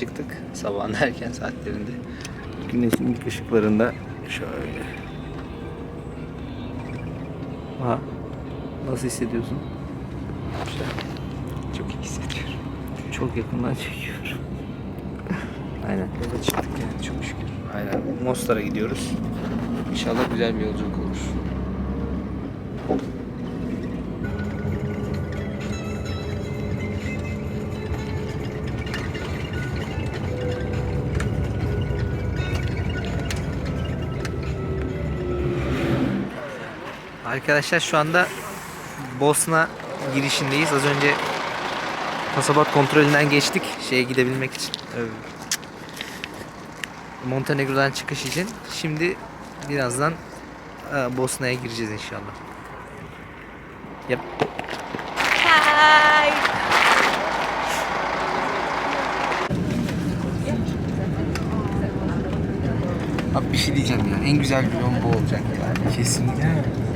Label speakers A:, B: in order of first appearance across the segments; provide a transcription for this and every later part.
A: çıktık. Sabahın erken saatlerinde. Güneşin ilk ışıklarında şöyle. Aha. Nasıl hissediyorsun? Güzel. Çok iyi hissediyorum. Çok yakından çekiyorum. Aynen. Yola çıktık yani çok şükür. Aynen. Mostar'a gidiyoruz. İnşallah güzel bir yolculuk olur. Arkadaşlar şu anda Bosna girişindeyiz. Az önce pasaport kontrolünden geçtik şeye gidebilmek için. Montenegro'dan çıkış için. Şimdi birazdan e, Bosna'ya gireceğiz inşallah. Yap. Abi bir şey diyeceğim ya. En güzel gün bu olacak ya. Kesinlikle.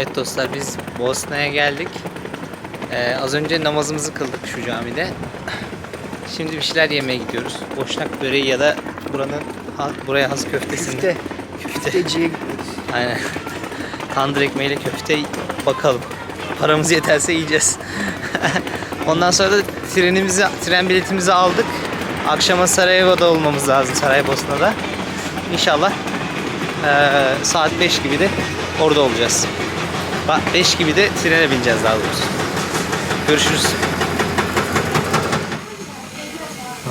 A: Evet dostlar biz Bosna'ya geldik. Ee, az önce namazımızı kıldık şu camide. Şimdi bir şeyler yemeye gidiyoruz. Boşnak böreği ya da buranın buraya has köftesini.
B: Köfte.
A: Köfte.
B: Köfteciye gidiyoruz.
A: Aynen. Tandır ekmeğiyle köfte bakalım. Paramız yeterse yiyeceğiz. Ondan sonra da trenimizi, tren biletimizi aldık. Akşama Sarajevo'da olmamız lazım Saraybosna'da. İnşallah eee, saat 5 gibi de orada olacağız. 5 gibi de trene bineceğiz daha doğrusu. Görüşürüz.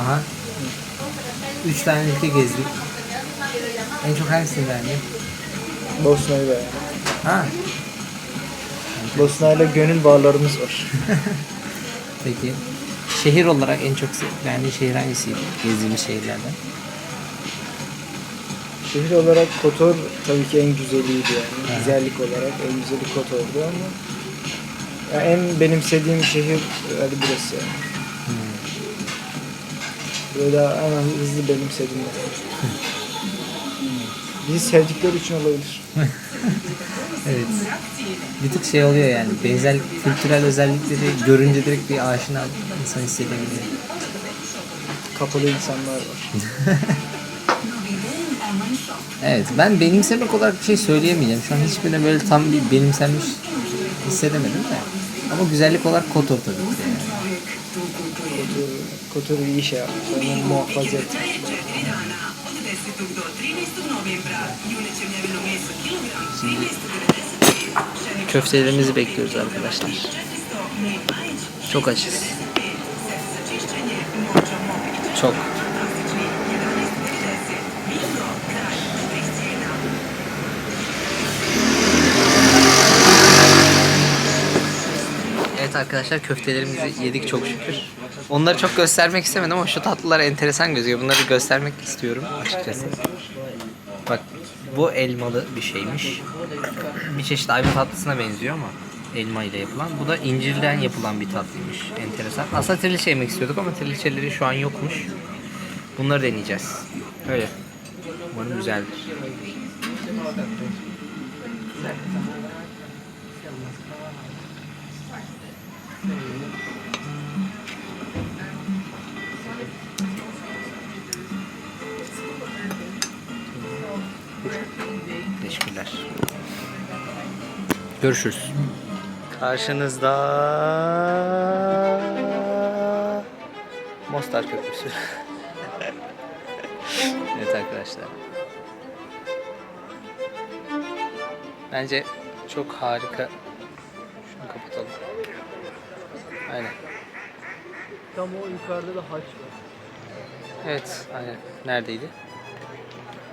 A: Aha. 3 tane ülke gezdik. En çok hangisini beğendin?
B: Bosna'yı beğendim.
A: Ha,
B: Bosna ile gönül bağlarımız var.
A: Peki. Şehir olarak en çok beğendiğin şehir hangisiydi? Gezdiğimiz şehirlerden.
B: Şehir olarak Kotor tabii ki en güzeliydi yani. Güzellik olarak en güzeli Kotor'du ama ya en benimsediğim şehir hadi burası yani. Böyle hemen hızlı benimsedim yani. Bizi sevdikleri için olabilir.
A: Evet. Bir tık şey oluyor yani. Benzer kültürel özellikleri görünce direkt bir aşina insan hissedebiliyor.
B: Kapalı insanlar var.
A: Evet. Ben benimsemek olarak bir şey söyleyemeyeceğim. Şu an hiçbirine böyle tam bir benimsenmiş hissedemedim de. Ama güzellik olarak Kotor tabii ki yani.
B: Kotor, Kotor iyi şey yapmış. Onu muhafaza et.
A: Köftelerimizi bekliyoruz arkadaşlar. Çok açız. Çok. Evet arkadaşlar köftelerimizi yedik çok şükür. Onları çok göstermek istemedim ama şu tatlılar enteresan gözüküyor. Bunları göstermek istiyorum açıkçası. Bak bu elmalı bir şeymiş. Bir çeşit ayva tatlısına benziyor ama elma ile yapılan. Bu da incirden yapılan bir tatlıymış. Enteresan. Aslında trileçe yemek istiyorduk ama trileçeleri şu an yokmuş. Bunları deneyeceğiz. Öyle. Umarım güzeldir. Teşekkürler. Görüşürüz. Karşınızda Mostar Köprüsü. evet arkadaşlar. Bence çok harika. Aynen.
B: Tam o yukarıda da haç var.
A: Evet, aynen. Neredeydi?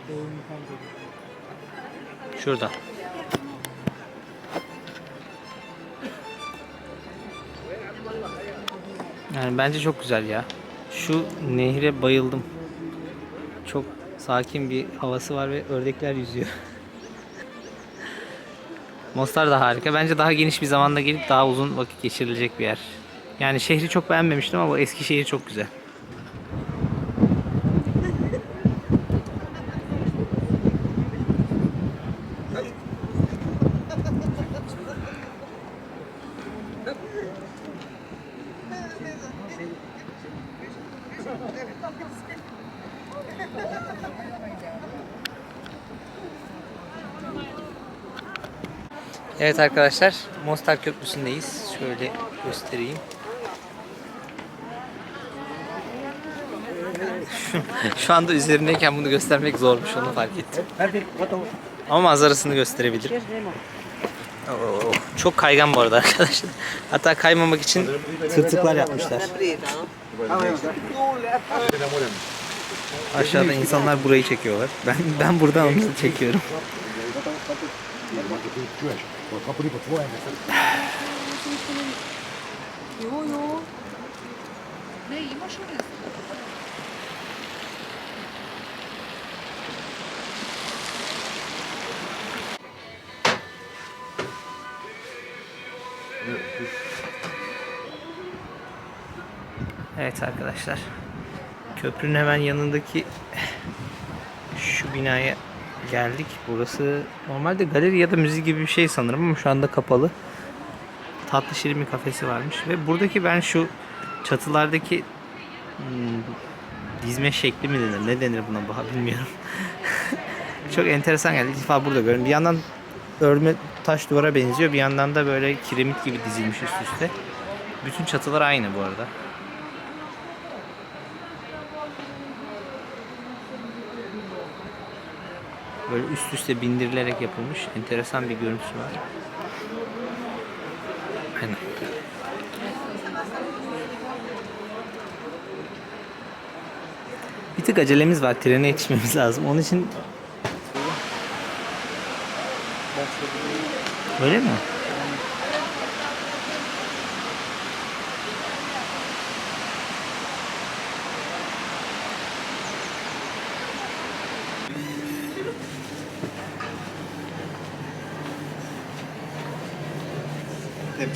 B: Yukarıda.
A: Şurada. Yani bence çok güzel ya. Şu nehre bayıldım. Çok sakin bir havası var ve ördekler yüzüyor. Mostar da harika. Bence daha geniş bir zamanda gelip daha uzun vakit geçirilecek bir yer. Yani şehri çok beğenmemiştim ama eski şehir çok güzel. Evet arkadaşlar, Mostar Köprüsü'ndeyiz. Şöyle göstereyim. Şu, anda üzerindeyken bunu göstermek zormuş, onu fark ettim. Ama manzarasını gösterebilirim. Oo, çok kaygan bu arada arkadaşlar. Hatta kaymamak için tırtıklar yapmışlar. Aşağıda insanlar burayı çekiyorlar. Ben ben buradan onları çekiyorum. Evet arkadaşlar. Köprünün hemen yanındaki şu binaya geldik. Burası normalde galeri ya da müze gibi bir şey sanırım ama şu anda kapalı. Tatlı şirin bir kafesi varmış ve buradaki ben şu çatılardaki hmm, dizme şekli mi denir? Ne denir buna Baha bilmiyorum. Çok enteresan geldi. İlk defa burada gördüm. Bir yandan örme taş duvara benziyor. Bir yandan da böyle kiremit gibi dizilmiş üst üste. Bütün çatılar aynı bu arada. Böyle üst üste bindirilerek yapılmış enteresan bir görüntüsü var. Aynen. Bir tık acelemiz var. Trene yetişmemiz lazım. Onun için Öyle mi?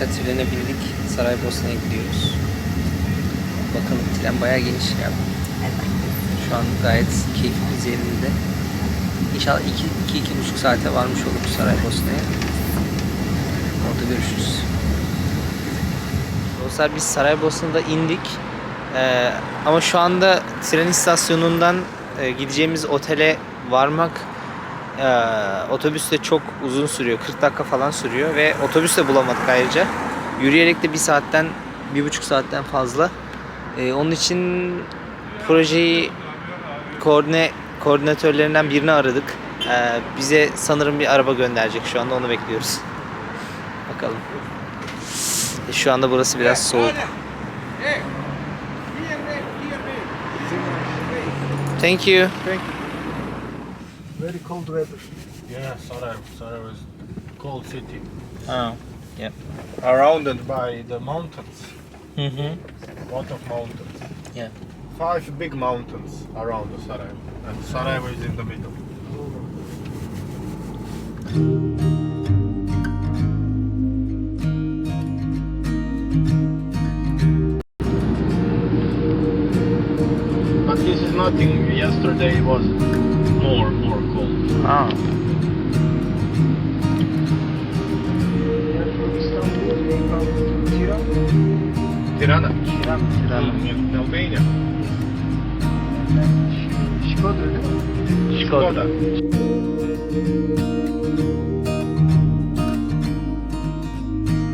A: Arkadaşlar trene bindik. Saraybosna'ya gidiyoruz. Bakalım tren bayağı geniş ya. Şu an gayet keyifli bir zeminde. İnşallah 2-2,5 saate varmış oluruz Saraybosna'ya. Orada görüşürüz. Dostlar biz Saraybosna'da indik. Ee, ama şu anda tren istasyonundan e, gideceğimiz otele varmak ee, otobüs de çok uzun sürüyor. 40 dakika falan sürüyor ve otobüs de bulamadık ayrıca. Yürüyerek de bir saatten, bir buçuk saatten fazla. Ee, onun için projeyi koordine koordinatörlerinden birini aradık. Ee, bize sanırım bir araba gönderecek şu anda onu bekliyoruz. Bakalım. E, Şu anda burası biraz soğuk. Thank you.
B: Very cold weather.
C: Yeah, Sarajevo. Sarajevo is cold city.
A: Oh, yeah.
C: Surrounded by the mountains. Mm-hmm.
A: Hı hı.
C: lot of mountains.
A: Yeah.
C: Five big mountains around the Sarajevo. And Sarajevo is in the middle. nothing yesterday. Was more, more cold.
A: Oh.
C: Tirana?
B: Tirana.
C: Tirana. Mm,
B: in Albania. Skoda.
C: Skoda.